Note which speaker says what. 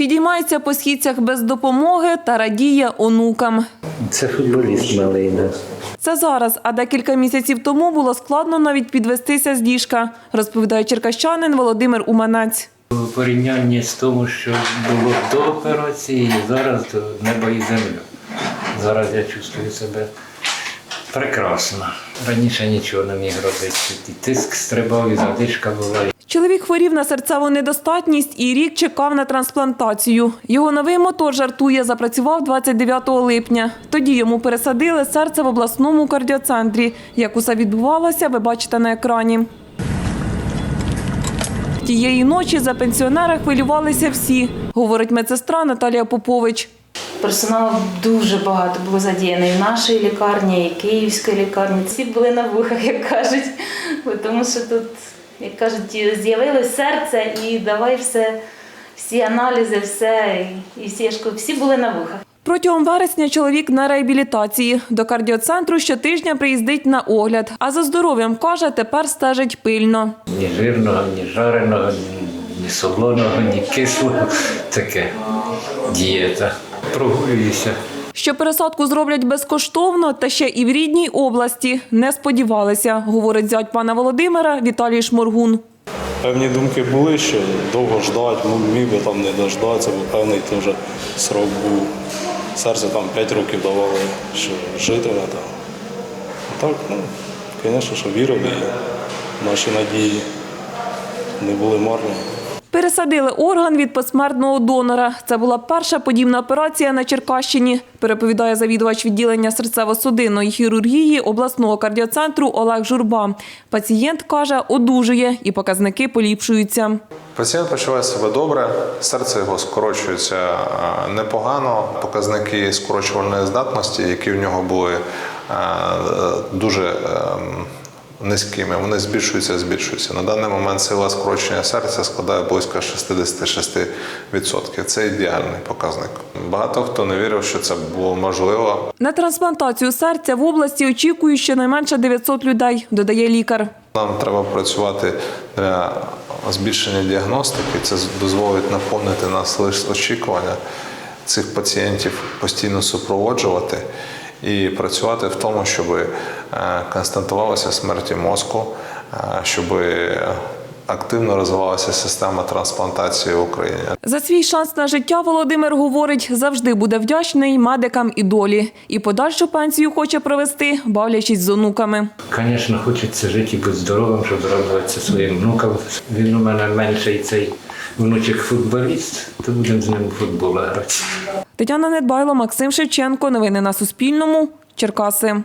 Speaker 1: Підіймається по східцях без допомоги та радіє онукам.
Speaker 2: Це футболіст малий, да.
Speaker 1: Це зараз, а декілька місяців тому було складно навіть підвестися з ліжка, розповідає черкащанин Володимир Уманець.
Speaker 2: У порівнянні з тому, що було до операції, зараз до неба і землю. Зараз я чувствую себе прекрасно. Раніше нічого не міг робити. І тиск стрибав, і задишка була.
Speaker 1: Чоловік хворів на серцеву недостатність і рік чекав на трансплантацію. Його новий мотор жартує, запрацював 29 липня. Тоді йому пересадили серце в обласному кардіоцентрі. Як усе відбувалося, ви бачите на екрані. Тієї ночі за пенсіонера хвилювалися всі, говорить медсестра Наталія Попович.
Speaker 3: Персоналу дуже багато було задіяно і в нашій лікарні, і Київській лікарні. Всі були на вухах, як кажуть. Тому що тут, як кажуть, з'явилось серце і давай все, всі аналізи, все, і всі, я ж кажу, всі були на вухах.
Speaker 1: Протягом вересня чоловік на реабілітації. До кардіоцентру щотижня приїздить на огляд. А за здоров'ям каже, тепер стежить пильно.
Speaker 2: Ні жирного, ні жареного, ні, ні солоного, ні кислого. Таке дієта. Прогулююся.
Speaker 1: Що пересадку зроблять безкоштовно та ще і в рідній області не сподівалися, говорить зять пана Володимира Віталій Шморгун.
Speaker 4: Певні думки були, що довго ждати, ну, міг би там не дождатися, бо певний теж срок був. Серце там 5 років давали, що житиме там. А так, ну, звісно, що вірили, наші надії не були марні.
Speaker 1: Пересадили орган від посмертного донора. Це була перша подібна операція на Черкащині, переповідає завідувач відділення серцево-судинної хірургії обласного кардіоцентру Олег Журба. Пацієнт каже, одужує і показники поліпшуються.
Speaker 5: Пацієнт почуває себе добре, серце його скорочується е, непогано. Показники скорочувальної здатності, які в нього були е, дуже ем, низькими, вони збільшуються, збільшуються. На даний момент сила скорочення серця складає близько 66%. Це ідеальний показник. Багато хто не вірив, що це було можливо.
Speaker 1: На трансплантацію серця в області очікують щонайменше 900 людей, додає лікар.
Speaker 5: Нам треба працювати для збільшення діагностики. Це дозволить наповнити нас лише очікування цих пацієнтів постійно супроводжувати і працювати в тому, щоб е, констатувалася смерті мозку, е, щоб активно розвивалася система трансплантації в Україні.
Speaker 1: За свій шанс на життя Володимир говорить, завжди буде вдячний медикам і долі. І подальшу пенсію хоче провести, бавлячись з онуками.
Speaker 2: Звісно, хочеться жити і бути здоровим, щоб радуватися своїм внукам. Він у мене менший цей внучок футболіст, то будемо з ним у футбол грати.
Speaker 1: Тетяна Недбайло, Максим Шевченко. Новини на Суспільному. Черкаси.